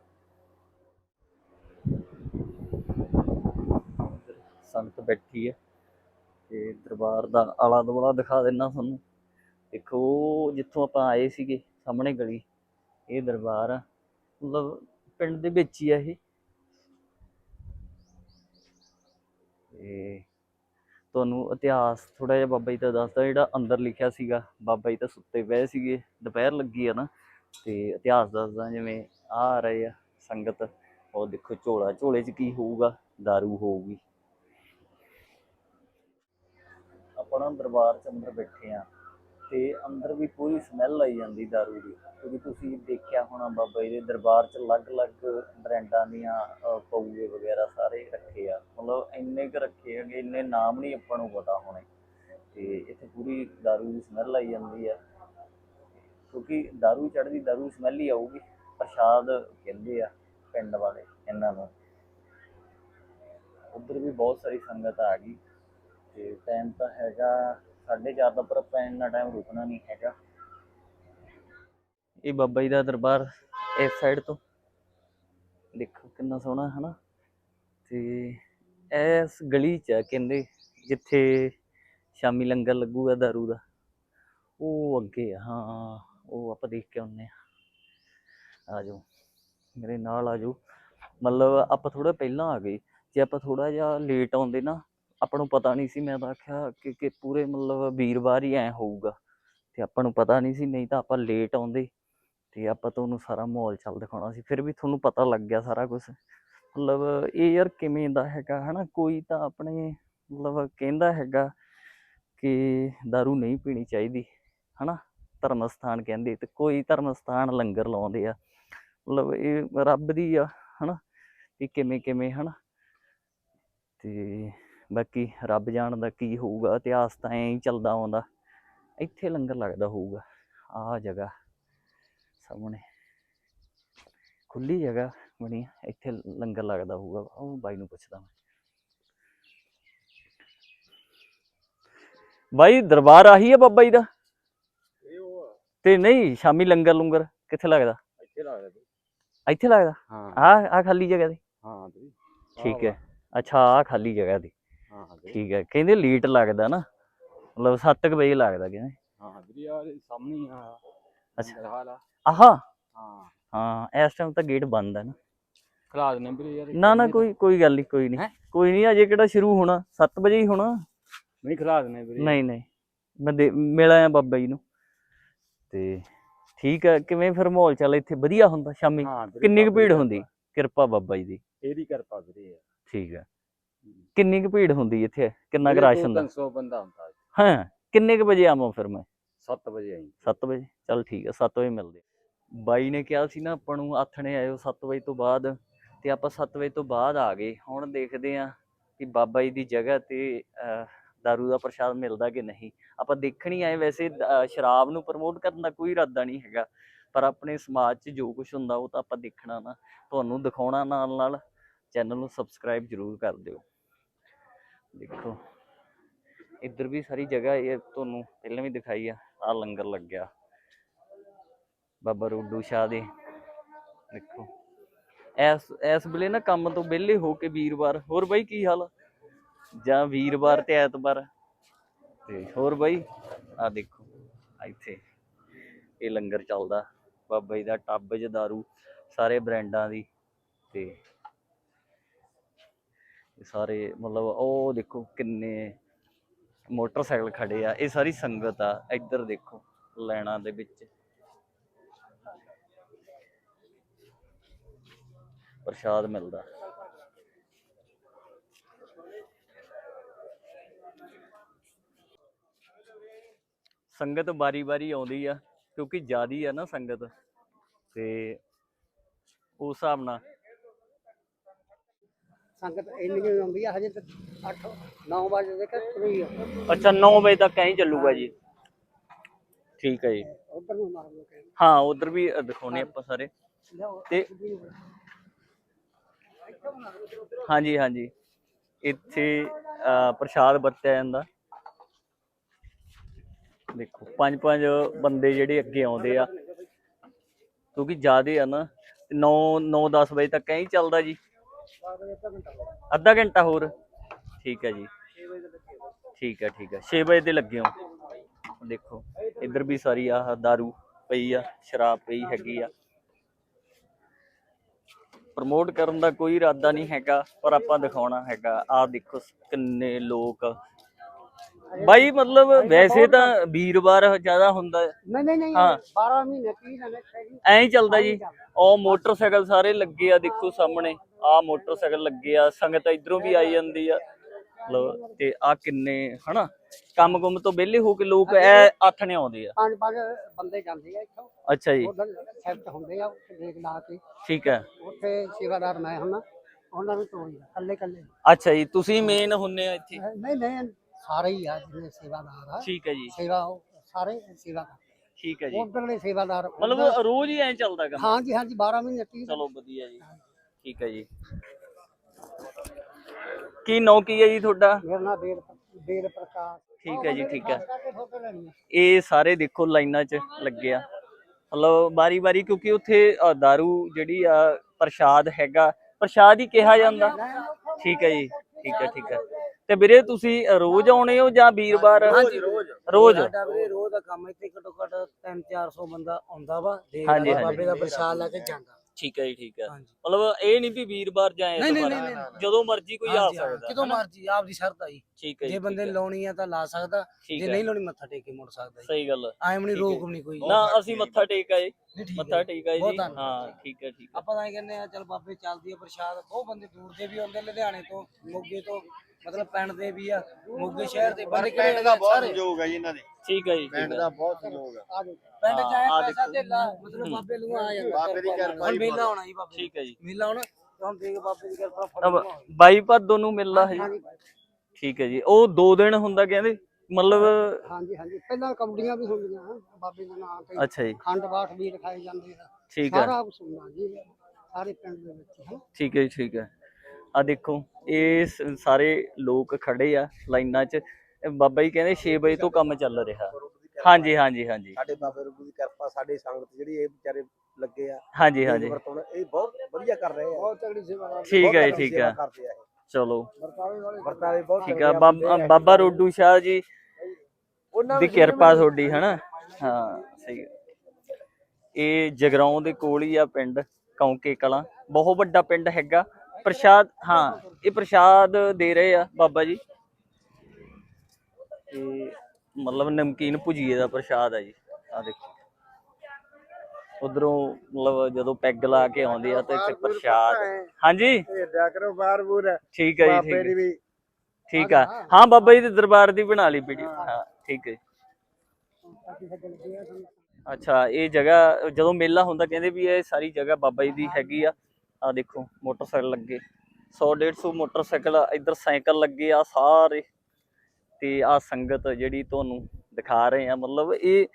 ਇੱਧਰ ਸੰਗਤ ਬੈਠੀ ਹੈ ਤੇ ਦਰਬਾਰ ਦਾ ਆਲਾ ਦੁਆਲਾ ਦਿਖਾ ਦਿੰਨਾ ਤੁਹਾਨੂੰ। ਦੇਖੋ, ਜਿੱਥੋਂ ਆਪਾਂ ਆਏ ਸੀਗੇ, ਸਾਹਮਣੇ ਗਲੀ, ਇਹ ਦਰਬਾਰ ਆ। ਮਤਲਬ ਪਿੰਡ ਦੇ ਵਿੱਚ ਹੀ ਆ ਇਹ। ਤੇ ਤੁਹਾਨੂੰ ਇਤਿਹਾਸ ਥੋੜਾ ਜਿਹਾ ਬਾਬਾ ਜੀ ਦਾ ਦੱਸਦਾ, ਜਿਹੜਾ ਅੰਦਰ ਲਿਖਿਆ ਸੀਗਾ, ਬਾਬਾ ਜੀ ਤਾਂ ਸੁੱਤੇ ਪਏ ਸੀਗੇ, ਦੁਪਹਿਰ ਲੱਗੀ ਆ ਨਾ, ਤੇ ਇਤਿਹਾਸ ਦੱਸਦਾ ਜਿਵੇਂ ਆ ਆ ਰਹੇ ਆ ਸੰਗਤ, ਉਹ ਦੇਖੋ ਝੋਲਾ, ਝੋਲੇ 'ਚ ਕੀ ਹੋਊਗਾ दारू ਹੋਊਗੀ। ਆਪਣਾ ਦਰਬਾਰ 'ਚ ਅੰਦਰ ਬੈਠੇ ਆ। ਤੇ ਅੰਦਰ ਵੀ ਪੂਰੀ ਸਮੈਲ ਆਈ ਜਾਂਦੀ दारू ਦੀ ਕਿਉਂਕਿ ਤੁਸੀਂ ਦੇਖਿਆ ਹੋਣਾ ਬਾਬਾ ਜੀ ਦੇ ਦਰਬਾਰ 'ਚ ਅਲੱਗ-ਅਲੱਗ ਬ੍ਰਾਂਡਾਂ ਦੀਆਂ ਅਹ, ਪਊਏ ਵਗੈਰਾ ਸਾਰੇ ਰੱਖੇ ਆ ਮਤਲਬ ਇੰਨੇ ਕੁ ਰੱਖੇ ਹੈਗੇ ਇੰਨੇ ਨਾਮ ਨਹੀਂ ਆਪਾਂ ਨੂੰ ਪਤਾ ਹੋਣੇ ਤੇ ਇੱਥੇ ਪੂਰੀ दारू ਦੀ ਸਮੈਲ ਆਈ ਜਾਂਦੀ ਆ ਕਿਉਂਕਿ दारू ਚੜ੍ਹਦੀ दारू ਸਮੈਲ ਹੀ ਆਊਗੀ ਪ੍ਰਸ਼ਾਦ ਕਹਿੰਦੇ ਆ ਪਿੰਡ ਵਾਲੇ ਇਹਨਾਂ ਨੂੰ ਉੱਧਰ ਵੀ ਬਹੁਤ ਸਾਰੀ ਸੰਗਤ ਆ ਗਈ ਤੇ ਟਾਈਮ ਤਾਂ ਹੈਗਾ 4:30 ਦਾ ਪਰ ਆਪਾਂ ਇੰਨਾ ਟਾਈਮ ਰੁਕਣਾ ਨਹੀਂ ਹੈਗਾ। ਇਹ ਬਾਬਾ ਜੀ ਦਾ ਦਰਬਾਰ ਇਸ ਸਾਈਡ ਤੋਂ। ਦੇਖੋ ਕਿੰਨਾ ਸੋਹਣਾ ਹੈ ਨਾ ਤੇ ਇਸ ਗਲੀ ਚ ਕਹਿੰਦੇ, ਜਿੱਥੇ ਸ਼ਾਮੀ ਲੰਗਰ ਲੱਗੂਗਾ, ਦਾਰੂ ਦਾ, ਉਹ ਅੱਗੇ ਆ। ਹਾਂ, ਉਹ ਆਪਾਂ ਦੇਖ ਕੇ ਆਉਂਦੇ ਆ ਆ ਜਾਓ, ਮੇਰੇ ਨਾਲ ਆ ਜਾਓ। ਮਤਲਬ ਆਪਾਂ ਥੋੜਾ ਪਹਿਲਾਂ ਆ ਗਏ। ਜੇ ਆਪਾਂ ਥੋੜਾ ਜਿਹਾ ਲੇਟ ਆਉਂਦੇ ਨਾ ਆਪਾਂ ਨੂੰ ਪਤਾ ਨਹੀਂ ਸੀ, ਮੈਂ ਤਾਂ ਆਖਿਆ ਕਿ ਕਿ ਪੂਰੇ ਮਤਲਬ ਵੀਰਵਾਰ ਹੀ ਐ ਹੋਊਗਾ। ਤੇ ਆਪਾਂ ਨੂੰ ਪਤਾ ਨਹੀਂ ਸੀ, ਨਹੀਂ ਤਾਂ ਆਪਾਂ ਲੇਟ ਆਉਂਦੇ ਤੇ ਆਪਾਂ ਤੁਹਾਨੂੰ ਸਾਰਾ ਮਾਹੌਲ ਚੱਲ ਦਿਖਾਉਣਾ ਸੀ। ਫਿਰ ਵੀ ਤੁਹਾਨੂੰ ਪਤਾ ਲੱਗ ਗਿਆ ਸਾਰਾ ਕੁਝ ਮਤਲਬ ਇਹ ਯਾਰ ਕਿਵੇਂ ਦਾ ਹੈਗਾ, ਹਨਾ? ਕੋਈ ਤਾਂ ਆਪਣੇ ਮਤਲਬ ਕਹਿੰਦਾ ਹੈਗਾ ਕਿ दारू ਨਹੀਂ ਪੀਣੀ ਚਾਹੀਦੀ, ਹਨਾ? ਧਰਮ ਸਥਾਨ ਕਹਿੰਦੇ ਤੇ ਕੋਈ ਧਰਮ ਸਥਾਨ ਲੰਗਰ ਲਾਉਂਦੇ ਆ। ਮਤਲਬ ਇਹ ਰੱਬ ਦੀ ਆ, ਹਨਾ? ਕਿ ਕਿਵੇਂ ਕਿਵੇਂ ਹਨਾ? ਤੇ ਬਾਕੀ ਰੱਬ ਜਾਣਦਾ ਕੀ ਹੋਊਗਾ ਇਤਿਹਾਸ ਤਾਂ ਐਂ ਹੀ ਚੱਲਦਾ ਆਉਂਦਾ। ਇੱਥੇ ਲੰਗਰ ਲੱਗਦਾ ਹੋਊਗਾ ਆਹ ਜਗ੍ਹਾ ਸਾਹਮਣੇ। ਖੁੱਲੀ ਜਗ੍ਹਾ ਬਣੀ ਆ, ਇੱਥੇ ਲੰਗਰ ਲੱਗਦਾ ਹੋਊਗਾ ਉਹ ਬਾਈ ਨੂੰ ਪੁੱਛਦਾ ਮੈਂ। ਬਾਈ ਦਰਬਾਰ ਆਹੀ ਹੈ ਬਾਬਾ ਜੀ ਦਾ? ਇਹ ਉਹ ਆ, ਤੇ ਨਹੀਂ ਸ਼ਾਮੀ ਲੰਗਰ ਲੰਗਰ ਕਿੱਥੇ ਲੱਗਦਾ? ਇੱਥੇ ਲੱਗਦਾ ਬਈ। ਇੱਥੇ ਲੱਗਦਾ? ਹਾਂ। ਆ ਆ ਖਾਲੀ ਜਗ੍ਹਾ ਤੇ? ਹਾਂ ਬਈ। ਠੀਕ ਹੈ। ਅੱਛਾ ਆ ਖਾਲੀ ਜਗ੍ਹਾ ਤੇ। ਹਾਂ। ਠੀਕ ਹੈ ਕਹਿੰਦੇ ਲੇਟ ਲੱਗਦਾ ਨਾ ਮਤਲਬ 7 ਵਜੇ ਲੱਗਦਾ ਕਹਿੰਦੇ। ਹਾਂ ਬਈ ਯਾਰ ਇਹ ਸਾਹਮਣੇ ਹੀ ਆ ਅੱਛਾ। ਅੰਦਰ ਹਾਲ ਆ। ਆਹਾ। ਹਾਂ। ਹਾਂ ਇਸ ਟਾਈਮ ਤਾਂ ਗੇਟ ਬੰਦ ਹੈ ਨਾ। ਖਲਾ ਦਨੇ ਵੀਰੇ ਯਾਰ ਨਾ ਨਾ ਕੋਈ ਕੋਈ ਗੱਲ ਨਹੀਂ ਕੋਈ ਨਹੀਂ? ਕੋਈ ਨਹੀਂ ਅਜੇ ਕਿਹੜਾ ਸ਼ੁਰੂ ਹੋਣਾ? 7 ਵਜੇ ਹੀ ਹੋਣਾ? ਨਹੀਂ ਖਲਾ ਦਨੇ ਵੀਰੇ। ਨਹੀਂ ਨਹੀਂ। ਮੈਂ ਮਿਲ ਆਇਆ ਬਾਬਾ ਜੀ ਨੂੰ। ਤੇ ਠੀਕ ਹੈ ਕਿਵੇਂ ਫਿਰ ਮਾਹੌਲ ਚੱਲ ਇੱਥੇ? ਵਧੀਆ ਹੁੰਦਾ ਸ਼ਾਮੀ? ਕਿੰਨੀ ਕੁ ਭੀੜ ਹੁੰਦੀ? ਕਿਰਪਾ। ਬਾਬਾ ਜੀ ਦੀ। ਇਹਦੀ ਕਿਰਪਾ ਵੀਰੇ। ਠੀਕ ਹੈ। ਕਿੰਨੀ ਕੁ ਭੀੜ ਹੁੰਦੀ ਇੱਥੇ? ਕਿੰਨਾ ਕੁ ਰਸ਼ ਹੁੰਦਾ? ਤਿੰਨ ਸੌ ਬੰਦਾ ਹੁੰਦਾ ਹਾਂ? ਕਿੰਨੇ ਕੁ ਵਜੇ ਆਵਾਂ ਫਿਰ ਮੈਂ? 7 ਵਜੇ ਆਈ। 7 ਵਜੇ? ਚੱਲ ਠੀਕ ਹੈ 7 ਵਜੇ ਮਿਲਦੇ। ਬਾਈ ਨੇ ਕਿਹਾ ਸੀ ਨਾ ਆਪਾਂ ਨੂੰ ਆਥਣੇ ਆਇਓ 7 ਵਜੇ ਤੋਂ ਬਾਅਦ ਤੇ ਆਪਾਂ 7 ਵਜੇ ਤੋਂ ਬਾਅਦ ਆ ਗਏ। ਹੁਣ ਦੇਖਦੇ ਆਂ ਕਿ ਬਾਬਾ ਜੀ ਦੀ ਜਗ੍ਹਾ ਤੇ ਦਾਰੂ ਦਾ ਪ੍ਰਸ਼ਾਦ ਮਿਲਦਾ ਕਿ ਨਹੀਂ। ਆਪਾਂ ਦੇਖਣ ਹੀ ਆਏ ਵੈਸੇ ਸ਼ਰਾਬ ਨੂੰ ਪ੍ਰਮੋਟ ਕਰਨ ਦਾ ਕੋਈ ਇਰਾਦਾ ਨਹੀਂ ਹੈਗਾ। ਪਰ ਆਪਣੇ ਸਮਾਜ 'ਚ ਜੋ ਕੁਝ ਹੁੰਦਾ ਉਹ ਤਾਂ ਆਪਾਂ ਦੇਖਣਾ ਨਾ। ਤੁਹਾਨੂੰ ਦਿਖਾਉਣਾ ਨਾਲ ਨਾਲ ਚੈਨਲ ਨੂੰ ਸਬਸਕ੍ਰਾਈਬ ਜ਼ਰੂਰ ਕਰ ਦਿਓ। ਦੇਖੋ, ਇੱਧਰ ਵੀ ਸਾਰੀ ਜਗ੍ਹਾ ਇਹ ਤੁਹਾਨੂੰ ਪਹਿਲਾਂ ਵੀ ਦਿਖਾਈ ਆ ਆ ਲੰਗਰ ਲੱਗਿਆ। ਬਾਬਾ ਰੂਡੂ ਸ਼ਾਹ ਦੇ, ਦੇਖੋ। ਐਸ ਐਸ ਵੇਲੇ ਨਾ ਕੰਮ ਤੋਂ ਵਿਹਲੇ ਹੋ ਕੇ ਵੀਰਵਾਰ, ਹੋਰ ਬਾਈ ਕੀ ਹਾਲ ਜਾਂ ਵੀਰਵਾਰ ਤੇ ਐਤਵਾਰ? ਤੇ ਹੋਰ ਬਾਈ ਆ ਦੇਖੋ ਇੱਥੇ ਇਹ ਲੰਗਰ ਚੱਲਦਾ। ਬਾਬਾ ਜੀ ਦਾ ਟੱਬ ਜ ਦਾਰੂ, ਸਾਰੇ ਬ੍ਰਾਂਡਾਂ ਦੀ ਤੇ ਸਾਰੇ ਮਤਲਬ ਉਹ ਦੇਖੋ ਕਿੰਨੇ ਮੋਟਰਸਾਈਕਲ ਖੜੇ ਆ, ਇਹ ਸਾਰੀ ਸੰਗਤ ਆ, ਇੱਧਰ ਦੇਖੋ ਲੈਣਾ ਦੇ ਵਿੱਚ। ਪ੍ਰਸ਼ਾਦ ਮਿਲਦਾ। ਸੰਗਤ ਬਾਰੀ-ਬਾਰੀ ਆਉਂਦੀ ਆ, ਕਿਉਂਕਿ ਜਿਆਦੀ ਆ ਨਾ ਸੰਗਤ, ਤੇ ਉਸ ਹਿਸਾਬ ਨਾਲ ਸੰਗਤ ਇੰਨੀ ਆਉਂਦੀ ਆ ਹਜੇ ਤਾਂ 8 9 ਵਜੇ ਤੱਕ ਤੁਰੀ ਆ। ਅੱਛਾ 9 ਵਜੇ ਤੱਕ ਐਂ ਚੱਲੂਗਾ ਜੀ। ਠੀਕ ਹੈ ਜੀ। ਉਧਰ ਨੂੰ ਮਾਰ ਲੋ ਕਹਿੰਦੇ ਹਾਂ ਉਧਰ ਵੀ ਦਿਖਾਉਣੇ ਆਪਾਂ ਸਾਰੇ। ਤੇ ਹਾਂਜੀ ਹਾਂਜੀ। ਇੱਥੇ ਅਹ, ਪ੍ਰਸ਼ਾਦ ਵਰਤਿਆ ਜਾਂਦਾ। ਦੇਖੋ ਪੰਜ ਪੰਜ ਬੰਦੇ ਜਿਹੜੇ ਅੱਗੇ ਆਉਂਦੇ ਆ। ਕਿਉਂਕਿ ਜ਼ਿਆਦੇ ਆ ਨਾ 9 9 10 ਵਜੇ ਤੱਕ ਐਂ ਹੀ ਚੱਲਦਾ ਜੀ। ਅੱਧਾ ਘੰਟਾ ਹੋਰ। ਠੀਕ ਹੈ ਜੀ। ਠੀਕ ਹੈ ਠੀਕ ਹੈ। 6 ਵਜੇ ਦੇ ਲੱਗੇ ਹੋ। ਦੇਖੋ, ਇੱਧਰ ਵੀ ਸਾਰੀ ਆਹ दारू ਪਈ ਆ, ਸ਼ਰਾਬ ਪਈ ਹੈਗੀ ਆ। ਪ੍ਰਮੋਟ ਕਰਨ ਦਾ ਕੋਈ ਇਰਾਦਾ ਨਹੀਂ ਹੈਗਾ, ਪਰ ਆਪਾਂ ਦਿਖਾਉਣਾ ਹੈਗਾ। ਆਹ ਦੇਖੋ ਕਿੰਨੇ ਲੋਕ ਬਾਈ ਮਤਲਬ ਵੈਸੇ ਤਾਂ ਵੀਰਵਾਰ ਜ਼ਿਆਦਾ ਹੁੰਦਾ ਨਹੀਂ ਨਹੀਂ ਨਹੀਂ ਹਾਂ। 12 ਮਹੀਨੇ 30 ਦਿਨ ਖੈਰੀ ਐਂ ਹੀ ਚੱਲਦਾ ਜੀ। ਉਹ ਮੋਟਰਸਾਈਕਲ ਸਾਰੇ ਲੱਗੇ ਆ ਦੇਖੋ ਸਾਹਮਣੇ। ਆਹ ਮੋਟਰਸਾਈਕਲ ਲੱਗੇ ਆ ਸੰਗਤ ਇਧਰੋਂ ਵੀ ਆਈ ਜਾਂਦੀ ਆ। ਲੋ ਤੇ ਆ ਕਿੰਨੇ ਹਨਾ? ਕੰਮ ਕੁੰਮ ਤੋਂ ਵਿਹਲੇ ਹੋ ਕੇ ਲੋਕ ਐ ਆਥਣੇ ਆਉਂਦੇ ਆ। ਪੰਜ ਪੰਜ ਬੰਦੇ ਜਾਂਦੇ ਆ ਇੱਥੋਂ। ਅੱਛਾ ਜੀ। ਉਧਰ ਸੈੱਟ ਹੁੰਦੇ ਆ ਉੱਥੇ ਦੇਖ ਲਾ ਕੇ। ਠੀਕ ਹੈ। ਉੱਥੇ ਸੇਵਾਦਾਰ ਮੈਂ ਹੁੰਨਾ ਉਹਨਾਂ ਨੂੰ ਤੋੜੀ ਕੱਲੇ ਕੱਲੇ ਅੱਛਾ ਜੀ ਤੁਸੀਂ ਮੇਨ ਹੁੰਨੇ ਆ ਇੱਥੇ? ਨਹੀਂ ਨਹੀਂ ਸਾਰੇ ਹੀ ਆ ਜਿੰਨੇ ਸੇਵਾਦਾਰ ਆ। ਠੀਕ ਹੈ ਜੀ। ਸੇਵਾ ਉਹ ਸਾਰੇ ਸੇਵਾ ਕਰਦੇ ਠੀਕ ਹੈ ਜੀ। ਉਧਰਲੇ ਸੇਵਾਦਾਰ ਮਤਲਬ ਉੱਧਰ- ਰੋਜ਼ ਹੀ ਐਂ ਚੱਲਦਾ ਕੰਮ। ਹਾਂਜੀ ਹਾਂਜੀ 12 ਮਹੀਨੇ 30 ਦਿਨ। ਚਲੋ ਵਧੀਆ ਜੀ। ਠੀਕ ਹੈ ਜੀ। ਕੀ ਨਾਂ ਕੀ ਹੈ ਜੀ ਤੁਹਾਡਾ? ਮੇਰਾ ਨਾਮ ਬੇਦ ਬੇਦ ਪ੍ਰਕਾਸ਼। ਠੀਕ ਹੈ ਜੀ ਠੀਕ ਹੈ। ਇਹ ਸਾਰੇ ਦੇਖੋ ਲਾਈਨਾਂ 'ਚ ਲੱਗੇ ਆ ਮਤਲਬ ਬਾਰੀ ਬਾਰੀ ਕਿਉਂਕਿ ਉੱਥੇ ਅ, ਦਾਰੂ ਜਿਹੜੀ ਆ ਪ੍ਰਸ਼ਾਦ ਹੈਗਾ। ਪ੍ਰਸ਼ਾਦ ਹੀ ਕਿਹਾ ਜਾਂਦਾ। ਠੀਕ ਹੈ ਜੀ ਠੀਕ ਹੈ ਠੀਕ ਹੈ। ਤੇ ਵੀਰੇ ਤੁਸੀਂ ਰੋਜ਼ ਆਉਣੇ ਹੋ ਜਾਂ ਵੀਰਵਾਰ? ਹਾਂਜੀ ਰੋਜ਼। ਰੋਜ਼। ਸਾਡਾ ਵੀਰੇ ਰੋਜ਼ ਦਾ ਕੰਮ ਇੱਥੇ ਘੱਟੋ ਘੱਟ 3-400 ਬੰਦਾ ਆਉਂਦਾ ਵਾ ਦੇਖ ਹਾਂਜੀ, ਬਾਬਾ ਹਾਂਜੀ। ਬਾਬੇ ਦਾ ਪ੍ਰਸ਼ਾਦ ਲੈ ਕੇ ਜਾਂਦਾ। ਠੀਕ ਹੈ ਜੀ ਠੀਕ ਹੈ। ਹਾਂਜੀ। ਮਤਲਬ ਇਹ ਨਹੀਂ ਵੀ ਵੀਰਵਾਰ ਜਾਂ ਨਹੀਂ, ਨਹੀਂ, ਐਤਵਾਰ। ਨਹੀਂ, ਨਹੀਂ। ਜਦੋਂ ਮਰਜ਼ੀ ਕੋਈ ਆ ਹਾਂਜੀ, ਹਾਂ, ਸਕਦਾ ਕਿਤੋਂ ਹਨਾ? ਮਰਜ਼ੀ ਆਪ ਦੀ ਸ਼ਰਤ ਆਈ ਠੀਕ ਹੈ ਜੀ ਜੇ ਬੰਦੇ ਠੀਕ ਹੈ। ਲਾਉਣੀ ਆ ਤਾਂ ਲਾ ਸਕਦਾ ਠੀਕ ਜੇ ਹੈ। ਨਹੀਂ ਲਾਉਣੀ ਮੱਥਾ ਟੇਕ ਕੇ ਮੁੜ ਸਕਦਾ ਜੀ। ਸਹੀ ਗੱਲ ਹੈ। ਐਵੇਂ ਨਹੀਂ ਠੀਕ ਹੈ। ਰੋਕ ਨਹੀਂ ਕੋਈ। ਨਾ ਅਸੀਂ ਮੱਥਾ ਟੇਕ ਆਏ। ਨਹੀਂ, ਠੀਕ ਮੱਥਾ ਹੈ। ਟੇਕ ਆਏ ਬਹੁਤ ਜੀ। ਧੰਨਵਾਦ। ਹਾਂ ਠੀਕ ਹੈ ਠੀਕ ਹੈ। ਆਪਾਂ ਤਾਂ ਇਹ ਕਹਿੰਦੇ ਆ ਚਲ ਬਾਬੇ ਚੱਲਦੀ ਆ ਪ੍ਰਸ਼ਾਦ। ਬਹੁਤ ਬੰਦੇ ਦੂਰ ਦੇ ਵੀ ਆਉਂਦੇ ਲੁਧਿਆਣੇ ਤੋਂ ਮੋਗੇ ਤੋਂ। ਮਤਲਬ ਪਿੰਡ ਦੇ ਵੀ ਆ ਮੋਗੇ ਸ਼ਹਿਰ ਦੇ ਬੰਦੇ ਪਿੰਡ ਦਾ ਬਹੁਤ ਸਾਰੇ। ਸਹਿਯੋਗ ਹੈ ਜੀ ਇਹਨਾਂ ਦੇ। ਠੀਕ ਹੈ ਜੀ ਪਿੰਡ ਦਾ ਬਹੁਤ ਸਹਿਯੋਗ ਹੈ ਪਿੰਡ ਆਹ ਪੈਸਾ। ਤੇ ਲਾ ਮਤਲਬ ਬਾਬੇ ਨੂੰ ਆ। ਜਾਂਦਾ ਬਾਬੇ ਦੀ ਕਿਰਪਾ ਹੁਣ ਹੀ ਮੇਲਾ ਹੋਣਾ ਜੀ ਬਾਬੇ ਠੀਕ ਹੈ ਜੀ। ਮੇਲਾ ਹੋਣਾ ਤੇ ਹੁਣ ਦੇਖ ਬਾਬੇ ਦੀ ਕਿਰਪਾ ਬਾਈ ਭਾਦੋ ਨੂੰ ਮਿਲਦਾ ਹੈ। ਠੀਕ ਹੈ ਜੀ। ਉਹ ਦੋ ਦਿਨ ਹੁੰਦਾ ਕਹਿੰਦੇ ਮਤਲਬ ਹਾਂਜੀ ਹਾਂਜੀ। ਪਹਿਲਾਂ ਕਬੱਡੀਆਂ ਵੀ ਹੁੰਦੀਆਂ ਹਨ, ਬਾਬੇ ਦੇ ਨਾਂ ਤੇ। ਅੱਛਾ ਜੀ। ਖੰਡ ਬਾਠ ਵੀ ਰਖਾਏ ਜਾਂਦੇ ਆ। ਠੀਕ ਹੈ ਸਾਰਾ ਕੁਝ ਹੁੰਦਾ ਜੀ ਸਾਰੇ ਪਿੰਡ ਦੇ ਵਿੱਚ ਹੈ ਠੀਕ ਹੈ ਜੀ ਠੀਕ ਹੈ ਆ ਦੇਖੋ ਇਹ ਸ- ਸਾਰੇ ਲੋਕ ਖੜੇ ਆ ਲਾਈਨਾਂ 'ਚ। ਇਹ ਬਾਬਾ ਜੀ ਕਹਿੰਦੇ 6 ਵਜੇ ਤੋਂ ਕੰਮ ਚੱਲ ਰਿਹਾ। ਹਾਂਜੀ ਹਾਂਜੀ ਹਾਂਜੀ। ਸਾਡੇ ਬਾਬੇ ਰੂਪ ਦੀ ਕਿਰਪਾ ਸਾਡੇ ਸੰਗਤ ਜਿਹੜੀ ਇਹ ਵਿਚਾਰੇ ਲੱਗੇ ਆ। ਹਾਂਜੀ ਹਾਂਜੀ। ਵਰਤੋਂ ਇਹ ਬਹੁਤ ਵਧੀਆ ਕਰ ਰਹੇ ਆ। ਬਹੁਤ ਤਗੜੀ ਸੇਵਾ ਕਰਦੇ ਠੀਕ ਹੈ ਜੀ ਠੀਕ ਹੈ ਆ ਚਲੋ। ਵਰਤਾਵੇ ਵਾਲੇ ਵਰਤਾਵੇ ਬਹੁਤ ਠੀਕ ਆ। ਆ, ਬਾਬ- ਬਾਬਾ ਰੋਡੂ ਸ਼ਾਹ ਜੀ ਉਹਨਾਂ ਦੀ ਕਿਰਪਾ ਤੁਹਾਡੀ ਹਨਾ? ਹਾਂ ਸਹੀ। ਹੈ। ਇਹ ਜਗਰਾਉਂ ਦੇ ਕੋਲ ਹੀ ਆ ਪਿੰਡ ਕੌਂਕੇ ਕਲਾਂ। ਬਹੁਤ ਵੱਡਾ ਪਿੰਡ ਹੈਗਾ। ਪ੍ਰਸ਼ਾਦ ਹਾਂ ਇਹ ਪ੍ਰਸ਼ਾਦ ਦੇ ਰਹੇ ਆ ਬਾਬਾ ਜੀ। ਇਹ ਮਤਲਬ ਨਮਕੀਨ ਭੁਜੀਏ ਦਾ ਪ੍ਰਸ਼ਾਦ ਆ ਜੀ ਆ ਦੇਖੋ। ਉਧਰੋਂ ਮਤਲਬ ਜਦੋਂ ਪੈਗ ਲਾ ਕੇ ਆਉਂਦੇ ਆ ਤਾਂ ਇੱਥੇ ਪ੍ਰਸ਼ਾਦ ਹਾਂਜੀ? ਭੇਜਿਆ ਕਰੋ ਬਾਹਰ ਬੂਰ ਠੀਕ ਹੈ ਜੀ ਠੀਕ ਹੈ ਵੀ। ਠੀਕ ਆ। ਹਾਂ। ਬਾਬਾ ਜੀ ਦੇ ਦਰਬਾਰ ਦੀ ਬਣਾ ਲਈ ਵੀਡੀਓ। ਹਾਂ। ਠੀਕ ਹੈ ਅੱਛਾ ਇਹ ਜਗ੍ਹਾ ਜਦੋਂ ਮੇਲਾ ਹੁੰਦਾ ਕਹਿੰਦੇ ਵੀ ਇਹ ਸਾਰੀ ਜਗ੍ਹਾ ਬਾਬਾ ਜੀ ਦੀ ਹੈਗੀ ਆ। ਆ ਦੇਖੋ, ਮੋਟਰਸਾਈਕਲ ਲੱਗੇ। 100 150 ਮੋਟਰਸਾਈਕਲ, ਇੱਧਰ ਸਾਈਕਲ ਲੱਗੇ ਆ ਸਾਰੇ। ਤੇ ਆ ਸੰਗਤ ਜਿਹੜੀ ਤੁਹਾਨੂੰ ਦਿਖਾ ਰਹੇ ਆ, ਮਤਲਬ ਇਹ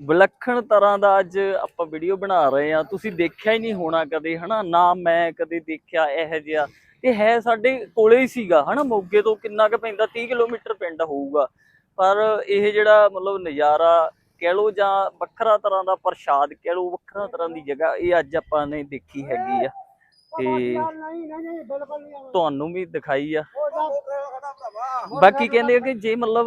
ਵਿਲੱਖਣ ਤਰ੍ਹਾਂ ਦਾ ਅੱਜ ਆਪਾਂ ਵੀਡੀਓ ਬਣਾ ਰਹੇ ਆ। ਤੁਸੀਂ ਦੇਖਿਆ ਹੀ ਨਹੀਂ ਹੋਣਾ ਕਦੇ, ਹਨਾ? ਨਾ ਮੈਂ ਕਦੇ ਦੇਖਿਆ ਇਹ ਜਿਹਾ। ਤੇ ਹੈ ਸਾਡੇ ਕੋਲੇ ਹੀ ਸੀਗਾ, ਹਨਾ? ਮੋਗੇ ਤੋਂ ਕਿੰਨਾ ਕੁ ਪੈਂਦਾ 30 ਕਿਲੋਮੀਟਰ ਪਿੰਡ ਹੋਊਗਾ। ਪਰ ਇਹ ਜਿਹੜਾ ਮਤਲਬ ਨਜ਼ਾਰਾ, ਕਹਿ ਲੋ ਜਾਂ ਵੱਖਰਾ ਤਰ੍ਹਾਂ ਦਾ ਪ੍ਰਸ਼ਾਦ, ਕਹਿ ਲੋ ਵੱਖਰਾ ਤਰ੍ਹਾਂ ਦੀ ਜਗ੍ਹਾ, ਇਹ ਅੱਜ ਆਪਾਂ ਨੇ ਦੇਖੀ ਹੈਗੀ ਆ। ਤੇ ਨਹੀਂ ਨਹੀਂ ਬਿਲਕੁਲ ਨਹੀਂ ਆਉਣਾ। ਤੁਹਾਨੂੰ ਵੀ ਦਿਖਾਈ ਆ। ਬਾਕੀ ਕਹਿੰਦੇ ਆ ਕਿ ਜੇ ਮਤਲਬ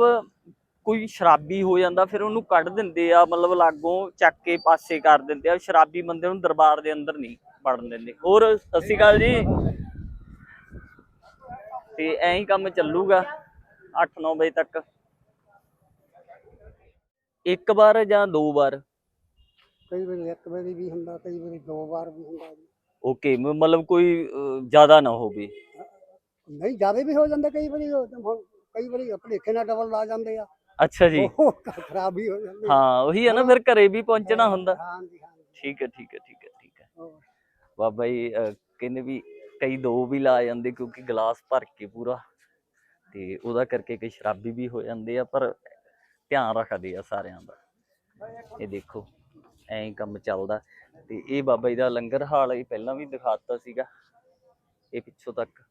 ਕੋਈ ਸ਼ਰਾਬੀ ਹੋ ਜਾਂਦਾ, ਫਿਰ ਉਹਨੂੰ ਕੱਢ ਦਿੰਦੇ ਆ, ਮਤਲਬ ਲਾਗੋਂ ਚੱਕ ਕੇ ਪਾਸੇ ਕਰ ਦਿੰਦੇ ਆ। ਸ਼ਰਾਬੀ ਬੰਦੇ ਨੂੰ ਦਰਬਾਰ ਦੇ ਅੰਦਰ ਨਹੀਂ ਵੜਨ ਦਿੰਦੇ। ਹੋਰ, ਸਤਿ ਸ਼੍ਰੀ ਅਕਾਲ ਜੀ। ਤੇ ਐਂ ਹੀ ਕੰਮ ਚੱਲੂਗਾ 8-9 ਵਜੇ ਤੱਕ। ਇੱਕ ਵਾਰ ਜਾਂ ਦੋ ਵਾਰ? ਕਈ ਵਾਰੀ ਇੱਕ ਵਾਰੀ ਵੀ ਹੁੰਦਾ, ਕਈ ਵਾਰੀ ਦੋ ਵਾਰ ਵੀ ਹੁੰਦਾ ਜੀ। ਓਕੇ ਮਤਲਬ ਕੋਈ ਜ਼ਿਆਦਾ ਨਾ ਹੋਵੇ। ਨਹੀਂ ਜ਼ਿਆਦਾ ਵੀ ਹੋ ਜਾਂਦਾ ਕਈ ਵਾਰੀ ਹੁਣ ਕਈ ਵਾਰੀ ਭਲੇਖੇ ਨਾਲ ਡਬਲ ਲਾ ਜਾਂਦੇ ਆ। ਅੱਛਾ ਜੀ। ਉਹ ਖਰਾਬ ਵੀ ਹੋ ਜਾਂਦੀ ਹਾਂ ਉਹੀ ਹੈ ਨਾ ਫਿਰ ਘਰੇ ਵੀ ਪਹੁੰਚਣਾ ਹੁੰਦਾ। ਹਾਂਜੀ ਹਾਂਜੀ। ਠੀਕ ਹੈ ਠੀਕ ਹੈ ਠੀਕ ਹੈ ਠੀਕ ਹੈ। ਬਾਬਾ ਜੀ ਕਹਿੰਦੇ ਵੀ ਕਈ ਦੋ ਵੀ ਲਾ ਜਾਂਦੇ ਕਿਉਂਕਿ ਗਲਾਸ ਭਰ ਕੇ ਪੂਰਾ। ਤੇ ਉਹਦਾ ਕਰਕੇ ਕਈ ਸ਼ਰਾਬੀ ਵੀ ਹੋ ਜਾਂਦੇ ਆ ਪਰ ਧਿਆਨ ਰੱਖਦੇ ਆ ਸਾਰਿਆਂ ਦਾ। ਇਹ ਦੇਖੋ। ਐਂ ਕੰਮ ਚੱਲਦਾ। ਤੇ ਇਹ ਬਾਬਾ ਜੀ ਦਾ ਲੰਗਰ ਹਾਲ ਇਹ ਪਹਿਲਾਂ ਵੀ ਦਿਖਾਤਾ ਸੀਗਾ, ਇਹ ਪਿੱਛੋਂ ਤੱਕ।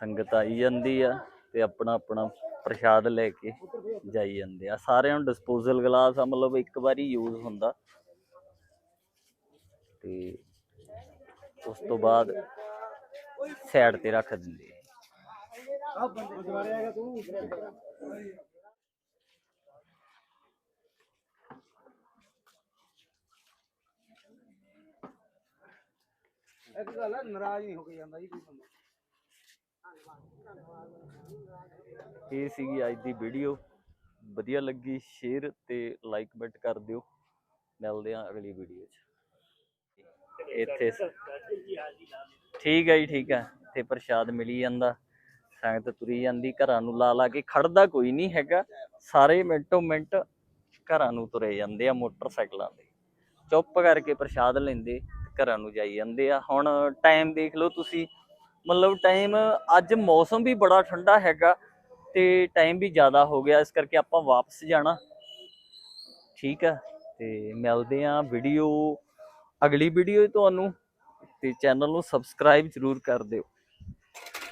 ਸੰਗਤ ਆਈ ਜਾਂਦੀ ਆ ਤੇ ਆਪਣਾ ਆਪਣਾ ਪ੍ਰਸ਼ਾਦ ਲੈ ਕੇ ਜਾਈ ਜਾਂਦੇ ਆ। ਸਾਰਿਆਂ ਨੂੰ ਡਿਸਪੋਜ਼ਲ ਗਲਾਸ ਆ, ਮਤਲਬ ਇੱਕ ਵਾਰੀ ਯੂਜ਼ ਹੁੰਦਾ। ਤੇ ਉਸ ਤੋਂ ਬਾਅਦ ਸਾਈਡ ਤੇ ਰੱਖ ਦਿੰਦੇ ਆ। ਇੱਕ ਗੱਲ ਹੈ ਨਾਰਾਜ਼ ਨਹੀਂ ਹੋ ਕੇ ਜਾਂਦਾ ਜੀ ਕੋਈ ਬੰਦਾ ਇਹ ਸੀਗੀ ਅੱਜ ਦੀ ਵੀਡੀਓ ਵਧੀਆ ਲੱਗੀ ਸ਼ੇਅਰ ਤੇ ਲਾਈਕ ਕਮੈਂਟ ਕਰ ਦਿਓ। ਮਿਲਦੇ ਆ ਅਗਲੀ ਵੀਡੀਓ 'ਚ। ਇੱਥੇ ਠੀਕ ਹੈ ਜੀ, ਠੀਕ ਹੈ। ਇੱਥੇ ਪ੍ਰਸ਼ਾਦ ਮਿਲੀ ਜਾਂਦਾ, ਸੰਗਤ ਤੁਰੀ ਜਾਂਦੀ, ਘਰਾਂ ਨੂੰ ਲਾ ਲਾ ਕੇ ਖੜਦਾ ਕੋਈ ਨਹੀਂ ਹੈਗਾ। ਸਾਰੇ ਮਿੰਟੋ ਮਿੰਟ ਘਰਾਂ ਨੂੰ ਤੁਰੇ ਜਾਂਦੇ ਆ ਮੋਟਰਸਾਈਕਲਾਂ ਦੇ ਚੁੱਪ ਕਰਕੇ ਪ੍ਰਸ਼ਾਦ ਲੈਂਦੇ, ਘਰਾਂ ਨੂੰ ਜਾਈ ਜਾਂਦੇ ਆ। ਹੁਣ ਟਾਈਮ ਦੇਖ ਲਓ ਤੁਸੀਂ, ਮਤਲਬ ਟਾਈਮ ਅੱਜ ਮੌਸਮ ਵੀ ਬੜਾ ਠੰਡਾ ਹੈਗਾ ਤੇ ਟਾਈਮ ਵੀ ਜ਼ਿਆਦਾ ਹੋ ਗਿਆ, ਇਸ ਕਰਕੇ ਆਪਾਂ ਵਾਪਸ ਜਾਣਾ। ਠੀਕ ਆ ਤੇ ਮਿਲਦੇ ਆਂ ਵੀਡੀਓ ਅਗਲੀ ਵੀਡੀਓ ਤੁਹਾਨੂੰ ਤੇ ਚੈਨਲ ਨੂੰ ਸਬਸਕ੍ਰਾਈਬ ਜ਼ਰੂਰ ਕਰ ਦਿਓ।